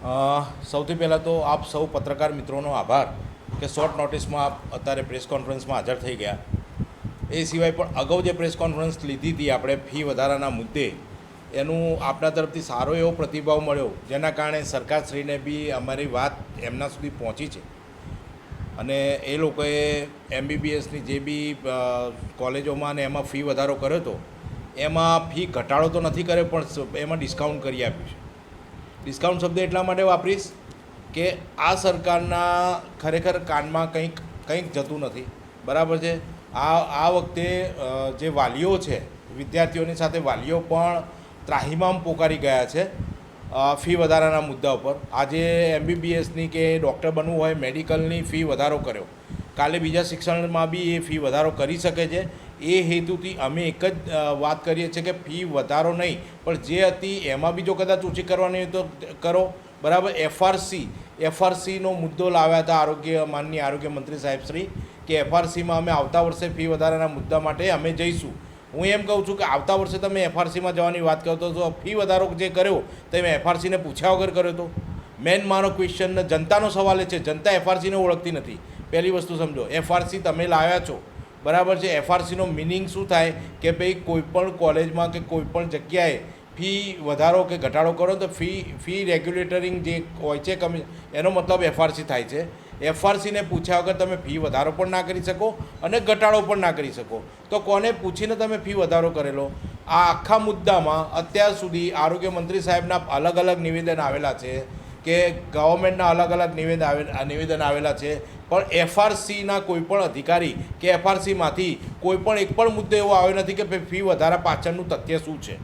સૌથી પહેલાં તો આપ સૌ પત્રકાર મિત્રોનો આભાર કે શોર્ટ નોટિસમાં આપ અત્યારે પ્રેસ કોન્ફરન્સમાં હાજર થઈ ગયા. એ સિવાય પણ અગાઉ જે પ્રેસ કોન્ફરન્સ લીધી હતી આપણે ફી વધારાના મુદ્દે, એનું આપણા તરફથી સારો એવો પ્રતિભાવ મળ્યો, જેના કારણે સરકારશ્રીને બી અમારી વાત એમના સુધી પહોંચી છે. અને એ લોકોએ એમબીબીએસની જે બી કોલેજોમાં ને એમાં ફી વધારો કર્યો હતો, એમાં ફી ઘટાડો તો નથી કર્યો, પણ એમાં ડિસ્કાઉન્ટ કરી આપ્યું છે. ડિસ્કાઉન્ટ શબ્દ એટલા માટે વાપરીશ કે આ સરકારના ખરેખર કાનમાં કંઈક કંઈક જતું નથી. બરાબર છે? આ આ વખતે જે વાલીઓ છે, વિદ્યાર્થીઓની સાથે વાલીઓ પણ ત્રાહિમામ પોકારી ગયા છે ફી વધારાના મુદ્દા ઉપર. આજે એમબીબીએસની કે ડૉક્ટર બનવું હોય, મેડિકલની ફી વધારો કર્યો. કાલે બીજા શિક્ષણમાં બી એ ફી વધારો કરી શકે છે. એ હેતુથી અમે એક જ વાત કરીએ છીએ કે ફી વધારો નહીં, પણ જે હતી એમાં બી જો કદાચ ઓછી કરવાની હોય તો કરો. બરાબર? એફઆરસી એફઆરસીનો મુદ્દો લાવ્યા હતા આરોગ્ય માનની આરોગ્ય મંત્રી સાહેબ શ્રી, કે એફઆરસીમાં અમે આવતા વર્ષે ફી વધારાના મુદ્દા માટે અમે જઈશું. હું એમ કહું છું કે આવતા વર્ષે તમે એફઆરસીમાં જવાની વાત કરતો તો ફી વધારો જે કર્યો તમે એફઆરસીને પૂછ્યા વગર કર્યો તો? મેન મારો ક્વેશ્ચન જનતાનો સવાલ છે. જનતા એફઆરસીને ઓળખતી નથી. પહેલી વસ્તુ સમજો એફઆરસી તમે લાવ્યા છો. બરાબર છે? એફઆરસીનો મિનિંગ શું થાય? કે ભાઈ કોઈપણ કોલેજમાં કે કોઈપણ જગ્યાએ ફી વધારો કે ઘટાડો કરો તો ફી ફી રેગ્યુલેટરિંગ જે હોય છે કમિ એનો મતલબ એફઆરસી થાય છે. એફઆરસીને પૂછ્યા વગર તમે ફી વધારો પણ ના કરી શકો અને ઘટાડો પણ ના કરી શકો. તો કોને પૂછીને તમે ફી વધારો કરેલો? આ આખા મુદ્દામાં અત્યાર સુધી આરોગ્ય મંત્રી સાહેબના અલગ અલગ નિવેદન આવેલા છે. કે ગવર્મેન્ટના અલગ અલગ નિવેદન આવે નિવેદન આવેલા છે. પણ એફઆરસીના કોઈ પણ અધિકારી કે એફઆરસીમાંથી કોઈ પણ એક પણ મુદ્દો એવો આવ્યો નથી કે ભાઈ ફી વધારા પાછળનું તથ્ય શું છે.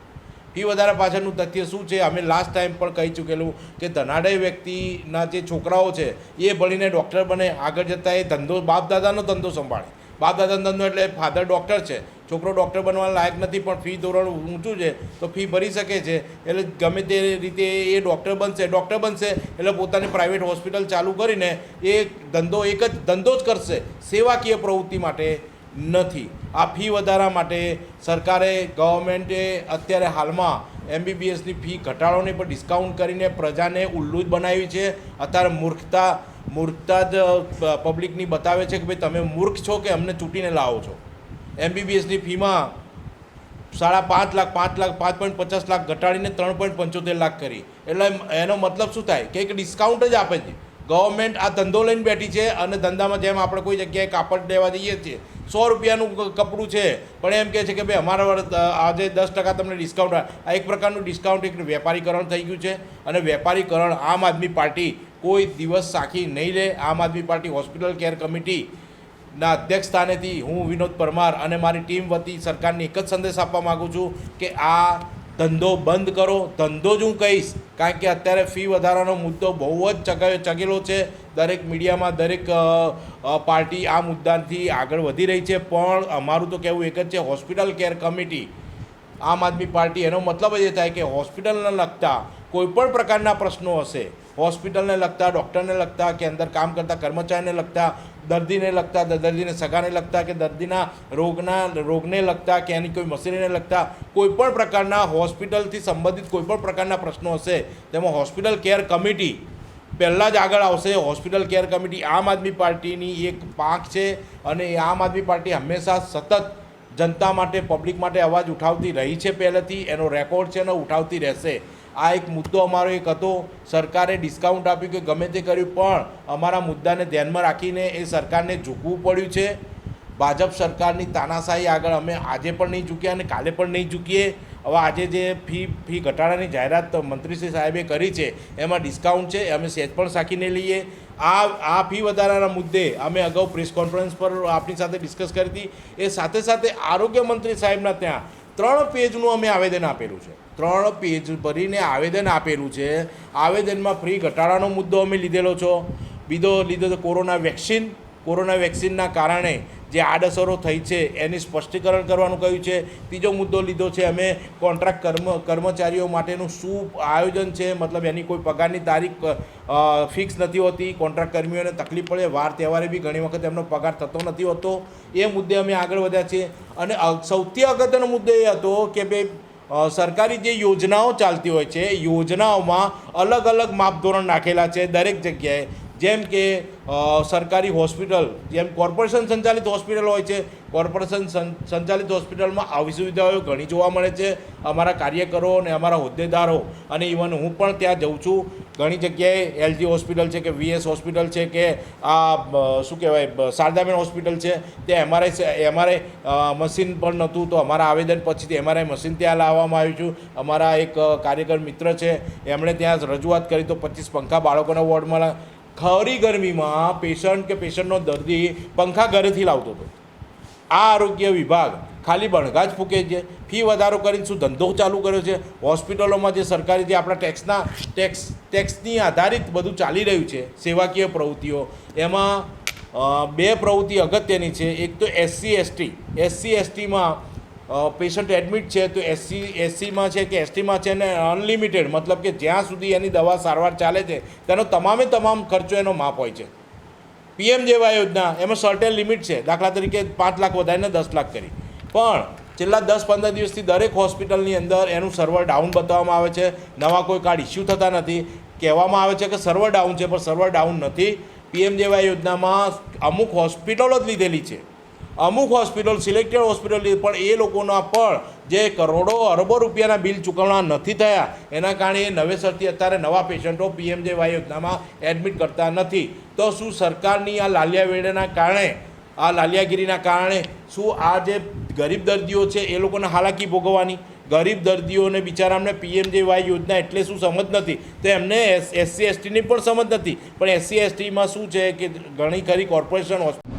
ફી વધારા પાછળનું તથ્ય શું છે? અમે લાસ્ટ ટાઈમ પણ કહી ચૂકેલું કે ધનાઢ્ય વ્યક્તિના જે છોકરાઓ છે, એ ભણીને ડૉક્ટર બને. આગળ જતાં એ ધંધો બાપ દાદાનો ધંધો સંભાળે. બાપ દાદા ધંધો એટલે ફાધર ડૉક્ટર છે. છોકરો ડૉક્ટર બનવા લાયક નથી, પણ ફી ધોરણ ઊંચું છે, તો ફી ભરી શકે છે. એટલે ગમે તે રીતે એ ડૉક્ટર બનશે ડૉક્ટર બનશે, એટલે પોતાની પ્રાઇવેટ હોસ્પિટલ ચાલુ કરીને એ ધંધો એક જ ધંધો જ કરશે, સેવાકીય પ્રવૃત્તિ માટે નથી. આ ફી વધારા માટે સરકારે, ગવર્મેન્ટે અત્યારે હાલમાં એમબીબીએસની ફી ઘટાડોને પણ ડિસ્કાઉન્ટ કરીને પ્રજાને ઉલ્લુ જ બનાવી છે. અત્યારે મૂર્ખતા મૂર્ખતા જ પબ્લિકની બતાવે છે કે ભાઈ તમે મૂર્ખ છો કે અમને ચૂંટીને લાવો છો. એમબીબીએસની ફીમાં સાડા પાંચ લાખ પાંચ લાખ, પાંચ પોઈન્ટ પચાસ લાખ ઘટાડીને ત્રણ પોઈન્ટ પંચોતેર લાખ કરી. એટલે એનો મતલબ શું થાય? કે એક ડિસ્કાઉન્ટ જ આપે છે. ગવર્મેન્ટ આ ધંધો લઈને બેઠી છે અને ધંધામાં જેમ આપણે કોઈ જગ્યાએ કાપડ લેવા જઈએ છીએ, સો રૂપિયાનું કપડું છે, પણ એમ કહે છે કે ભાઈ અમારા આજે દસ ટકા તમને ડિસ્કાઉન્ટ આ એક પ્રકારનું ડિસ્કાઉન્ટ એક વેપારીકરણ થઈ ગયું છે અને વેપારીકરણ આમ આદમી પાર્ટી કોઈ દિવસ સાખી નહીં લે. Aam Aadmi Party hospital care committee ના અધ્યક્ષ સ્થાનેથી હું વિનોદ પરમાર અને મારી ટીમ વતી સરકારને એક જ સંદેશ આપવા માગું છું કે આ ધંધો બંધ કરો, ધંધો જ હું કહીશ. કારણ કે અત્યારે ફી વધારાનો મુદ્દો બહુ જ ચગ ચગેલો છે. દરેક મીડિયામાં દરેક પાર્ટી આ મુદ્દાથી આગળ વધી રહી છે. પણ અમારું તો કહેવું એક જ છે, હોસ્પિટલ કેર કમિટી. આમ આદમી પાર્ટી, એનો મતલબ જ એ થાય કે હોસ્પિટલને લગતા કોઈપણ પ્રકારના પ્રશ્નો હશે, હોસ્પિટલને લગતા, ડૉક્ટરને લગતા કે અંદર કામ કરતા કર્મચારીને લગતા દર્દીને લગતા દર્દીને સગાને લગતા કે દર્દીના રોગના, રોગને લગતા કે એની કોઈ મશીનરીને લગતા કોઈ પણ પ્રકારના હોસ્પિટલથી સંબંધિત કોઈ પણ પ્રકારના પ્રશ્નો હશે, તેમાં હોસ્પિટલ કેર કમિટી પહેલાં જ આગળ આવશે. હોસ્પિટલ કેર કમિટી આમ આદમી પાર્ટીની એક પાંખ છે અને આમ આદમી પાર્ટી હંમેશા સતત જનતા માટે, પબ્લિક માટે અવાજ ઉઠાવતી રહી છે પહેલેથી. એનો રેકોર્ડ છે અને ઉઠાવતી રહેશે. આ એક મુદ્દો અમારો એક હતો. સરકારે ડિસ્કાઉન્ટ આપ્યું કે ગમે તે કર્યું, પણ અમારા મુદ્દાને ધ્યાનમાં રાખીને એ સરકારને ઝૂકવું પડ્યું છે. ભાજપ સરકારની તાનાશાહી આગળ અમે આજે પણ નહીં ચૂક્યા અને કાલે પણ નહીં ચૂકીએ હવે આજે જે ફી ફી ઘટાડાની જાહેરાત મંત્રીશ્રી સાહેબે કરી છે, એમાં ડિસ્કાઉન્ટ છે, અમે સેજ પણ સાખીને લઈએ. આ આ ફી વધારાના મુદ્દે અમે અગાઉ પ્રેસ કોન્ફરન્સ પર આપની સાથે ડિસ્કસ કરી હતી. એ સાથે સાથે આરોગ્ય મંત્રી સાહેબના ત્યાં ત્રણ પેજનું અમે આવેદન આપેલું છે. ત્રણ પેજ ભરીને આવેદન આપેલું છે. આવેદનમાં ફ્રી ઘટાડાનો મુદ્દો અમે લીધેલો છો. બીજો લીધો તો કોરોના વેક્સિન. કોરોના વેક્સિનના કારણે જે આડઅસરો થઈ છે, એની સ્પષ્ટીકરણ કરવાનું કહ્યું છે. ત્રીજો મુદ્દો લીધો છે, અમે કોન્ટ્રાક્ટ કર્મ, કર્મચારીઓ માટેનું શું આયોજન છે? મતલબ એની કોઈ પગારની તારીખ ફિક્સ નથી હોતી. કોન્ટ્રાક્ટ કર્મીઓને તકલીફ પડે. વાર તહેવારે બી ઘણી વખત એમનો પગાર થતો નથી હોતો. એ મુદ્દે અમે આગળ વધ્યા છીએ. અને સૌથી અગત્યનો મુદ્દો એ હતો કે ભાઈ સરકારી જે યોજનાઓ ચાલતી હોય છે યોજનાઓમાં અલગ અલગ માપધોરણ નાખેલા છે દરેક જગ્યાએ. જેમ કે સરકારી હોસ્પિટલ, જેમ કોર્પોરેશન સંચાલિત હોસ્પિટલ હોય છે, કોર્પોરેશન સંચાલિત હોસ્પિટલમાં આવી સુવિધાઓ ઘણી જોવા મળે છે. અમારા કાર્યકરો અને અમારા હોદ્દેદારો અને ઇવન હું પણ ત્યાં જઉં છું. ઘણી જગ્યાએ એલજી હોસ્પિટલ છે કે વીએસ હોસ્પિટલ છે કે આ શું કહેવાય શારદાબેન હોસ્પિટલ છે. ત્યાં એમઆરઆઈ એમઆરઆઈ મશીન પણ નહોતું. તો અમારા આવેદન પછીથી એમઆરઆઈ મશીન ત્યાં લાવવામાં આવ્યું છું. અમારા એક કાર્યકર મિત્ર છે. એમણે ત્યાં રજૂઆત કરી તો પચીસ પંખા બાળકોના વોર્ડમાં ખરી ગરમીમાં પેશન્ટ કે પેશન્ટનો દર્દી પંખા ઘરેથી લાવતો હતો. આ આરોગ્ય વિભાગ ખાલી બણગા જ ફૂકે છે. ફી વધારો કરીને શું ધંધો ચાલુ કર્યો છે? હોસ્પિટલોમાં જે સરકારી જે આપણા ટેક્સના, ટેક્સ, ટેક્સની આધારિત બધું ચાલી રહ્યું છે, સેવાકીય પ્રવૃત્તિઓ, એમાં બે પ્રવૃત્તિ અગત્યની છે. એક તો એસસી, એસટી. એસસી, એસટીમાં પેશન્ટ એડમિટ છે તો એસસી એસસીમાં છે કે એસટીમાં છે ને અનલિમિટેડ મતલબ કે જ્યાં સુધી એની દવા સારવાર ચાલે છે, તેનો તમામે તમામ ખર્ચો એનો માપ હોય છે. પીએમ જેવા યોજના, એમાં સર્ટેન લિમિટ છે, દાખલા તરીકે પાંચ લાખ વધારીને દસ લાખ કરી. પણ છેલ્લા દસ પંદર દિવસથી દરેક હોસ્પિટલની અંદર એનું સર્વર ડાઉન બતાવવામાં આવે છે, નવા કોઈ કાર્ડ ઇસ્યુ થતા નથી. કહેવામાં આવે છે કે સર્વર ડાઉન છે, પણ સર્વર ડાઉન નથી. પીએમ જેવા યોજનામાં અમુક હોસ્પિટલો જ લીધેલી છે. અમુક હોસ્પિટલ, સિલેક્ટેડ હોસ્પિટલ પણ એ લોકોના પણ જે કરોડો, અરબો રૂપિયાના બિલ ચૂકવણા નથી થયા. એના કારણે નવેસરથી અત્યારે નવા પેશન્ટો પીએમજેવાય યોજનામાં એડમિટ કરતા નથી. તો શું સરકારની આ લાલિયા વેડેના કારણે, આ લાલિયાગીરીના કારણે શું આ જે ગરીબ દર્દીઓ છે એ લોકોને હાલાકી ભોગવવાની? ગરીબ દર્દીઓને બિચારામને પીએમજેવાય યોજના એટલે શું સમજ નથી? તો એમને એસસી, એસટીની પણ સમજ નથી. પણ એસસી, એસટીમાં શું છે કે ઘણી ખરી કોર્પોરેશન હોસ્પિટલ